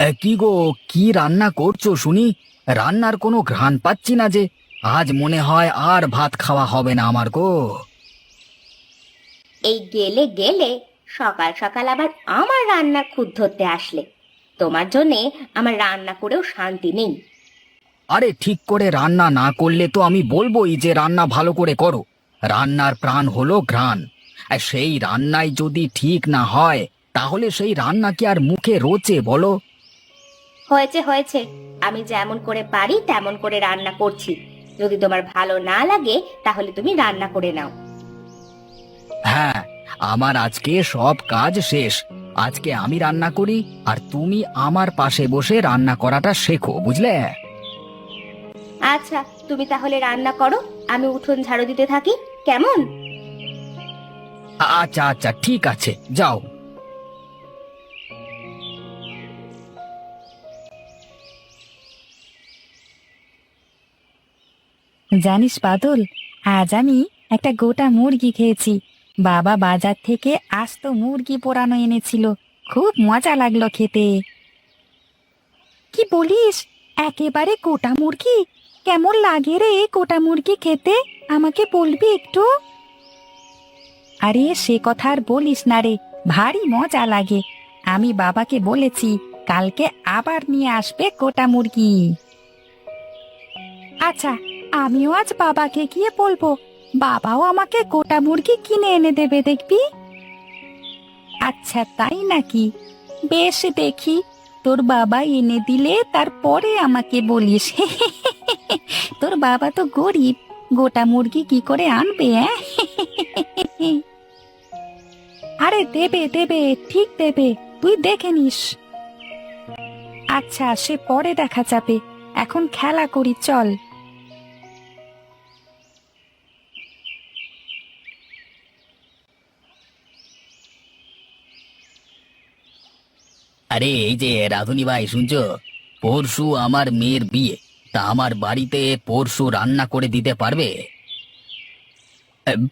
এ, কি গো কি রান্না করছ শুনি? রান্নার কোনো ঘ্রাণ পাচ্ছি না যে আজ মনে হয় আর ভাত খাওয়া হবে না আমার গো। এই গেলে গেলে সকাল সকাল আবার আমার রান্নার খুদ ধরতে আসলে। তোমার জন্যে আমার রান্না করেও শান্তি নেই। আরে ঠিক করে রান্না না করলে তো আমি বলবোই যে রান্না ভালো করে করো। রান্নার প্রাণ হলো ঘ্রাণ। আর সেই রান্নায় যদি ঠিক না হয় তাহলে সেই রান্না কি আর মুখে রোচে বলো? হয়েছে হয়েছে। আমি যেমন করে পারি তেমন করে রান্না করছি। যদি তোমার ভালো না লাগে তাহলে তুমি রান্না করে নাও। হ্যাঁ আমার আজকে সব কাজ শেষ। আজকে আমি রান্না করি আর তুমি আমার পাশে বসে রান্না করাটা শেখো বুঝলে? আচ্ছা তুমি তাহলে রান্না করো। আমি উঠোন ঝাড়ু দিতে থাকি। কেমন? আচ্ছা আচ্ছা ঠিক আছে। যাও। জানিস বাদল আজ আমি একটা গোটা মুরগি খেয়েছি। বাবা বাজার থেকে আস্ত মুরগি পোড়ানো এনেছিল। খুব মজা লাগল খেতে। কি বলিস? একেবারে গোটা মুরগি? কেমন লাগে রে গোটা মুরগি খেতে? আমাকে বলবি একটু? আরে সে কথা আর বলিস না রে, ভারী মজা লাগে। আমি বাবাকে বলেছি, কালকে আবার নিয়ে আসবে গোটা মুরগি। আচ্ছা আমিও আজ বাবাকে গিয়ে বলব, বাবাও আমাকে গোটা মুরগি কিনে এনে দেবে দেখবি? আচ্ছা তাই নাকি? বেশ দেখি, তোর বাবা এনে দিলে তারপরে আমাকে বলিস। তোর বাবা তো গরিব, গোটা মুরগি কি করে আনবে আরে দেবে দেবে, ঠিক দেবে, তুই দেখে নিস। আচ্ছা সে পরে দেখা যাবে, এখন খেলা করি, চল। আরে, এই যে রাধুনি ভাই, শুনছো? পরশু আমার মেয়ের বিয়ে। তা আমার বাড়িতে পরশু রান্না করে দিতে পারবে?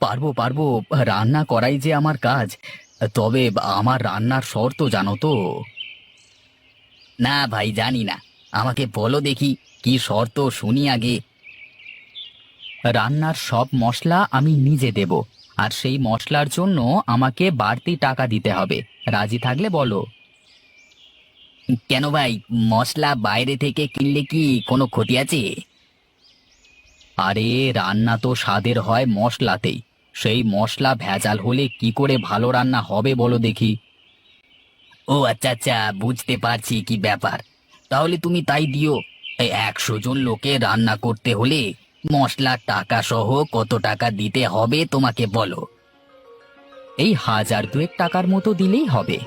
পারব পারব। রান্না করাই যে আমার কাজ। তবে আমার রান্নার শর্ত জানো তো? না ভাই, জানি না। আমাকে বলো দেখি, কি শর্ত শুনি আগে। রান্নার সব মশলা আমি নিজে দেব, আর সেই মশলার জন্য আমাকে বাড়তি টাকা দিতে হবে। রাজি থাকলে বলো। কেন ভাই? মশলা বাইরে থেকে কিনলে কি কোনো ক্ষতি আছে? আরে, রান্না তো স্বাদের হয় মশলাতেই। সেই মশলা ভেজাল হলে কি করে ভালো রান্না হবে বলো দেখি। ও আচ্ছা আচ্ছা বুঝতে পারছি কি ব্যাপার। তাহলে তুমি তাই দিও। এই একশো জন লোকে রান্না করতে হলে মশলার টাকা সহ কত টাকা দিতে হবে তোমাকে বলো। এই হাজার দুয়েক টাকার মতো দিলেই হবে।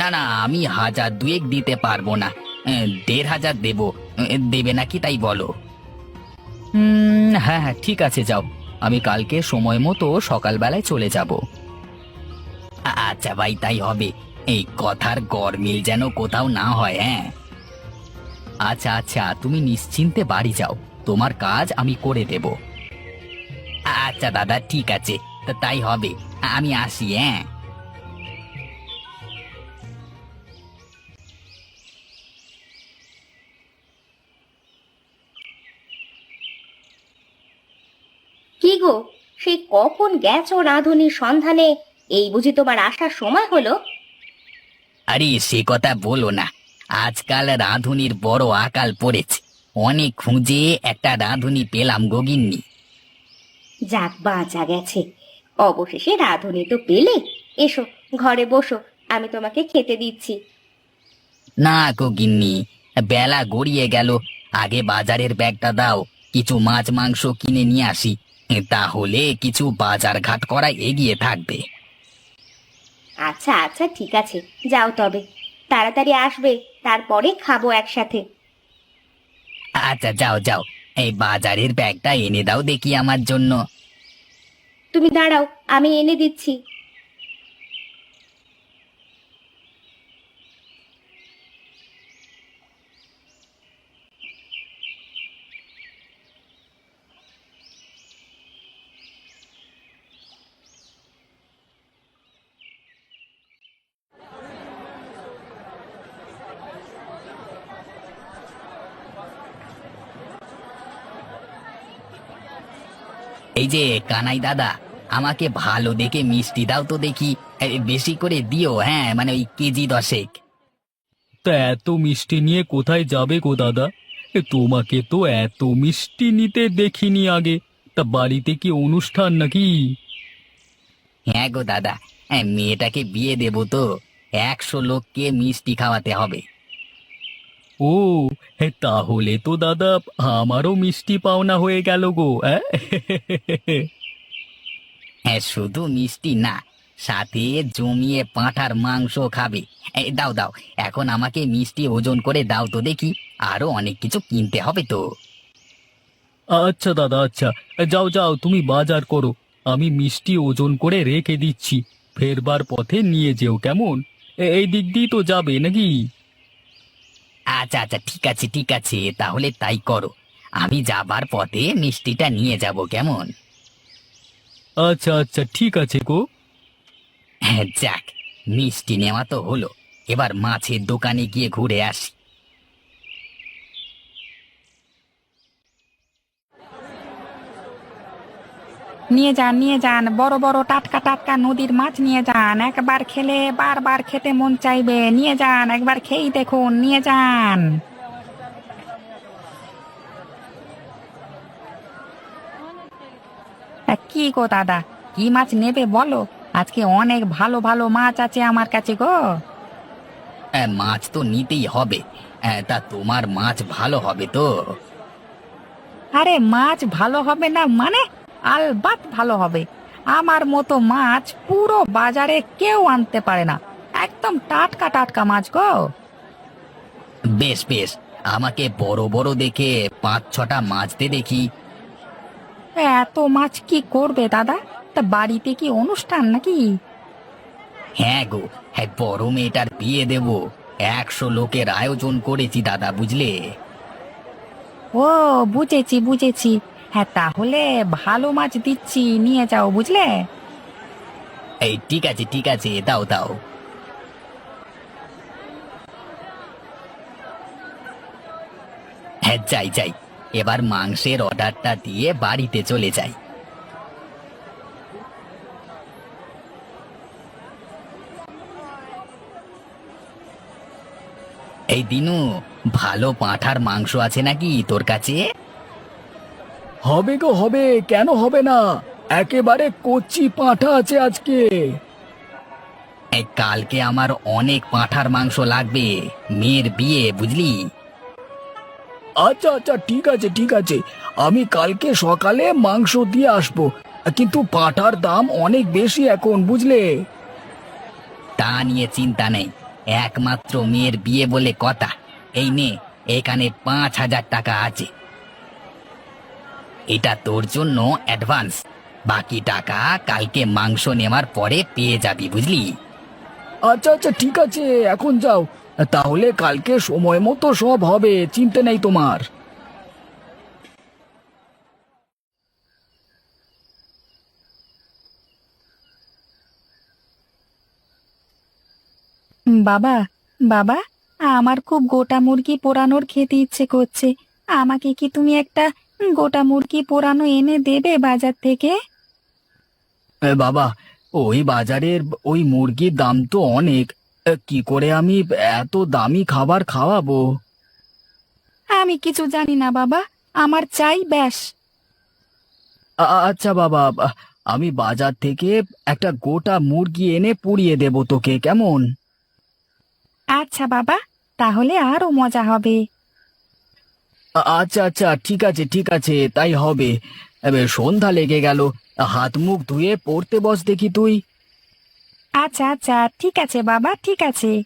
না না, আমি হাজার দুয়েক দিতে পারব না। দেড় হাজার দেবো। দেবে নাকি তাই বলো? হ্যাঁ হ্যাঁ ঠিক আছে, যাও। আমি কালকে সময় মতো সকালবেলায় চলে যাব। আচ্ছা ভাই, তাই হবে। এই কথার গরমিল যেন কোথাও না হয় হ্যাঁ? আচ্ছা আচ্ছা তুমি নিশ্চিন্তে বাড়ি যাও। তোমার কাজ আমি করে দেব। আচ্ছা দাদা, ঠিক আছে। তা, তাই হবে। আমি আসি হ্যাঁ? কি গো? সেই কখন গেছো রাঁধুনির সন্ধানে? এই বুঝি তোমার আসার সময় হলো। আরে সে কথা বলো না। আজকাল রাঁধুনির বড় আকাল পড়েছে। অনেক খুঁজে একটা রাঁধুনি পেলাম গগিন্নি যাক বাঁচা গেছে। অবশেষে রাঁধুনি তো পেলে। এসো ঘরে বসো আমি তোমাকে খেতে দিচ্ছি। না গগিন্নি বেলা গড়িয়ে গেল। আগে বাজারের ব্যাগটা দাও কিছু মাছ মাংস কিনে নিয়ে আসি। তাহলে কিছু বাজার ঘাট করা এগিয়ে থাকবে। আচ্ছা আচ্ছা ঠিক আছে। যাও তবে। তাড়াতাড়ি আসবে তারপরে খাব একসাথে। আচ্ছা যাও যাও। এই বাজারের ব্যাগটা এনে দাও দেখি আমার জন্য। তুমি দাঁড়াও আমি এনে দিচ্ছি। এই যে কানাই দাদা আমাকে ভালো দেখে মিষ্টি দাও তো দেখি। এ, বেশি করে দিও হ্যাঁ মানে ওই কেজি দশেক। তা এত মিষ্টি নিয়ে কোথায় যাবে গো দাদা? এ, তোমাকে তো এত মিষ্টি নিতে দেখিনি আগে। তা বাড়িতে কি অনুষ্ঠান নাকি? হ্যাঁ গো দাদা হ্যাঁ মেয়েটাকে বিয়ে দেব তো। একশো লোককে মিষ্টি খাওয়াতে হবে। ও হে, তাহলে তো দাদা আমারও মিষ্টি পাওনা হয়ে গেল গো অ্যাঁ? হ্যাঁ শুধু মিষ্টি না সাথে জমিয়ে পাঁঠার মাংস খাবে। এই দাও দাও এখন আমাকে মিষ্টি ওজন করে দাও তো দেখি আরও অনেক কিছু কিনতে হবে তো। আচ্ছা দাদা আচ্ছা যাও যাও তুমি বাজার করো আমি মিষ্টি ওজন করে রেখে দিচ্ছি ফেরবার পথে নিয়ে যেও কেমন? এ- এই দিক দিয়ে তো যাবে নাকি? আচ্ছা আচ্ছা ঠিক আছে ঠিক আছে তাহলে তাই করো। আমি যাবার পথে মিষ্টিটা নিয়ে যাব কেমন? আচ্ছা আচ্ছা ঠিক আছে গো। হ্যাঁ যাক মিষ্টি নেওয়া তো হলো। এবার মাছের দোকানে গিয়ে ঘুরে আসি। নিয়ে যান নিয়ে যান। বড় বড় টাটকা টাটকা নদীর মাছ নিয়ে যান। একবার খেলে বারবার খেতে মন চাইবে। নিয়ে যান একবার খেয়েই দেখুন নিয়ে যান। কি গো দাদা? কি মাছ নেবে বলো? আজকে অনেক ভালো ভালো মাছ আছে আমার কাছে গো। মাছ তো নিতেই হবে। তা তোমার মাছ ভালো হবে তো? আরে মাছ ভালো হবে না মানে? আলবাত ভালো হবে। আমার মতো মাছ পুরো বাজারে কেউ আনতে পারে না। একদম টাটকা টাটকা মাছ গো। বেশ বেশ। আমাকে বড় বড় দেখে পাঁচ ছটা মাছ দে দেখি। এত মাছ কি করবে দাদা? তা বাড়িতে কি অনুষ্ঠান নাকি? হ্যাঁ গো হ্যাঁ বড় মেয়েটার বিয়ে দেব। একশো লোকের আয়োজন করেছি দাদা বুঝলে? ও বুঝেছি বুঝেছি। হ্যাঁ তাহলে ভালো মাছ দিচ্ছি, নিয়ে যাও, বুঝলে? এই, ঠিক আছে ঠিক আছে, দাও দাও। হ্যাঁ যাই যাই। এবার মাংসের অর্ডারটা দিয়ে বাড়িতে চলে যাই। এই দিনু, ভালো পাঁঠার মাংস আছে নাকি তোর কাছে? হবে গো হবে কেন হবে না? একেবারে কচি পাঁঠা আছে আজকে। এই কালকে আমার অনেক পাঁঠার মাংস লাগবে মেয়ের বিয়ে বুঝলি? আচ্ছা আচ্ছা ঠিক আছে ঠিক আছে। আমি কালকে সকালে মাংস দিয়ে আসব কিন্তু পাঁঠার দাম অনেক বেশি এখন বুঝলে? তা নিয়ে চিন্তা নেই একমাত্র মেয়ের বিয়ে বলে কথা। এই নে এখানে পাঁচ হাজার টাকা আছে। এটা তোর জন্য অ্যাডভান্স বাকি টাকা কালকে মাংস নেওয়ার পরে পেয়ে যাবি বুঝলি? আচ্ছা আচ্ছা ঠিক আছে এখন যাও। তাহলে কালকে সময় মতো সব হবে চিন্তা নেই তোমার। বাবা বাবা আমার খুব গোটা মুরগি পোড়ানোর খেতে ইচ্ছে করছে। আমাকে কি তুমি একটা গোটা মুরগি পোড়ানো এনে দেবে বাজার থেকে? এ বাবা ওই বাজারের ওই মুরগির দাম তো অনেক। এ, কি করে আমি এত দামি খাবার খাওয়াবো? আমি কিছু জানি না বাবা আমার চাই ব্যাস। আ- আচ্ছা বাবা আ- আমি বাজার থেকে একটা গোটা মুরগি এনে পুড়িয়ে দেব তোকে কেমন? আচ্ছা বাবা তাহলে আরও মজা হবে। আ- আচ্ছা আচ্ছা ঠিক আছে ঠিক আছে তাই হবে। এবার সন্ধ্যা লেগে গেল। হাত মুখ ধুয়ে পড়তে বস দেখি তুই। আচ্ছা আচ্ছা ঠিক আছে বাবা ঠিক আছে।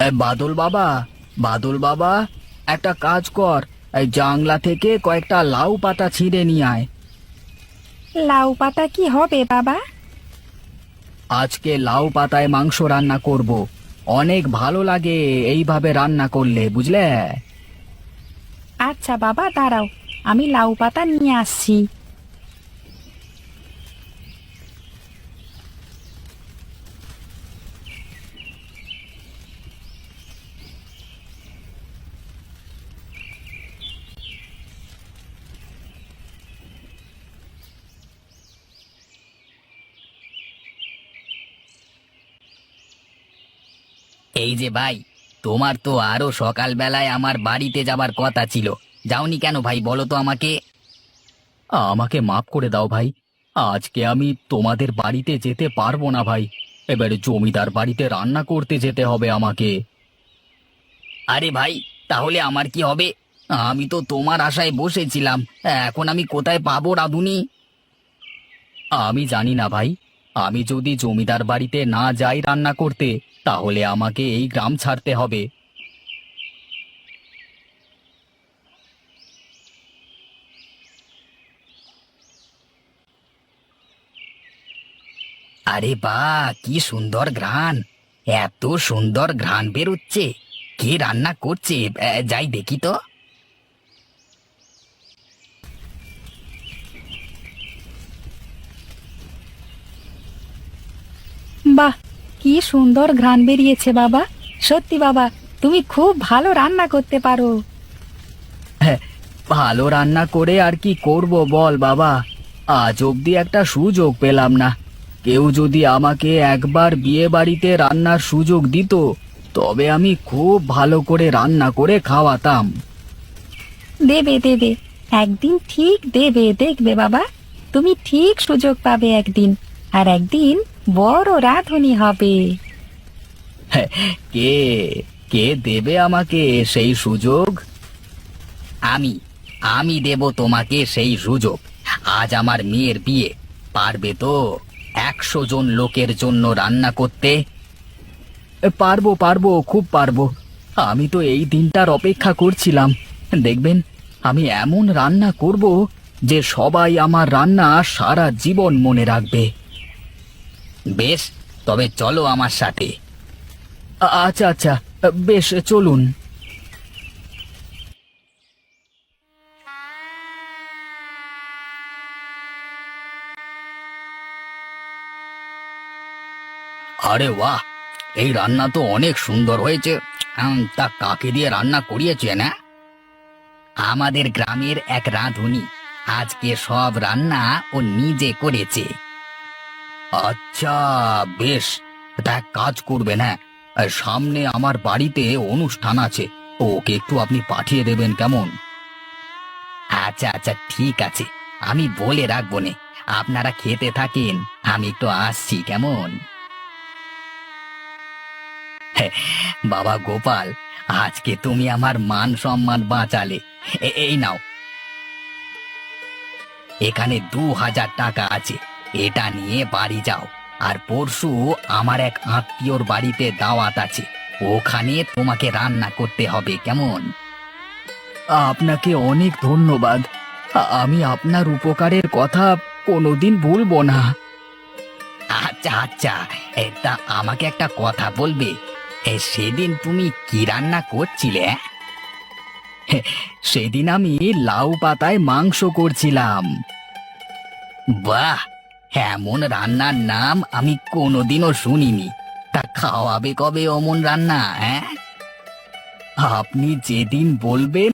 এ, বাদল বাবা বাদল বাবা একটা কাজ কর। এই জাংলা থেকে কয়েকটা লাউ পাতা ছিঁড়ে নিয়ে আয়। লাউ পাতা কি হবে বাবা? আজকে লাউ পাতায় মাংস রান্না করব। অনেক ভালো লাগে এইভাবে রান্না করলে বুঝলে? আচ্ছা বাবা দাঁড়াও। আমি লাউ পাতা নিয়ে আসছি। যে ভাই তোমার তো আরও সকালবেলায় আমার বাড়িতে যাবার কথা ছিল। যাওনি কেন ভাই বলো তো আমাকে। আমাকে মাফ করে দাও ভাই। আজকে আমি তোমাদের বাড়িতে যেতে পারব না ভাই। এবারে জমিদার বাড়িতে রান্না করতে যেতে হবে আমাকে। আরে ভাই তাহলে আমার কি হবে? আমি তো তোমার আশায় বসেছিলাম। এখন আমি কোথায় পাবো রাঁধুনি? আমি জানি না ভাই। আমি যদি জমিদার বাড়িতে না যাই রান্না করতে, তাহলে আমাকে এই গ্রাম ছাড়তে হবে। আরে বা, কি সুন্দর ঘ্রাণ। এত সুন্দর ঘ্রাণ বেরোচ্ছে। কে রান্না করছে? যাই দেখি তো। বাহ কি সুন্দর ঘ্রাণ বেরিয়েছে বাবা। সত্যি বাবা তুমি খুব ভালো রান্না করতে পারো। ভালো রান্না করে আর কি করব বল বাবা। আজ অবধি একটা সুযোগ পেলাম না। কেউ যদি আমাকে একবার বিয়ে বাড়িতে রান্নার সুযোগ দিত তবে আমি খুব ভালো করে রান্না করে খাওয়াতাম। দেবে দেবে একদিন ঠিক দেবে দেখবে বাবা। তুমি ঠিক সুযোগ পাবে একদিন আর একদিন বড় রাঁধুনি হবে। কে কে দেবে আমাকে সেই সুযোগ? আমি আমি দেব তোমাকে সেই সুযোগ। আজ আমার মেয়ের বিয়ে, পারবে তো একশো জন লোকের জন্য রান্না করতে? পারব পারব, খুব পারব। আমি তো এই দিনটার অপেক্ষা করছিলাম। দেখবেন, আমি এমন রান্না করব যে সবাই আমার রান্না সারা জীবন মনে রাখবে। বেশ তবে চলো আমার সাথে। আচ্ছা আচ্ছা বেশ চলুন। আরে বাহ এই রান্না তো অনেক সুন্দর হয়েছে। তা কাকে দিয়ে রান্না করিয়েছে না আমাদের গ্রামের এক রাঁধুনি আজকে সব রান্না ও নিজে করেছে। আচ্ছা বেশ। তা এক কাজ করবে না সামনে আমার বাড়িতে অনুষ্ঠান আছে। ওকে একটু আপনি পাঠিয়ে দেবেন, কেমন? আচ্ছা আচ্ছা ঠিক আছে। আমি বলে রাখব নে। আপনারা খেতে থাকেন, আমি একটু আসছি, কেমন? বাবা গোপাল, আজকে তুমি আমার মান সম্মান বাঁচালে। এই নাও। এখানে দু হাজার টাকা আছে। এটা নিয়ে বাড়ি যাও। আর পরশু আমার এক আত্মীয়র বাড়িতে দাওয়াত আছে। ওখানে তোমাকে রান্না করতে হবে কেমন? আপনাকে অনেক ধন্যবাদ। আমি আপনার উপকারের কথা কোনোদিন ভুলবো না। আচ্ছা আচ্ছা এ, তা আমাকে একটা কথা বলবে। সেদিন তুমি কি রান্না করছিলে সেদিন আমি লাউ পাতায় মাংস করছিলাম। বাহ! এমন রান্নার নাম আমি কোনোদিনও শুনিনি। তা খাওয়াবে কবে অমন রান্না হ্যাঁ? আপনি যেদিন বলবেন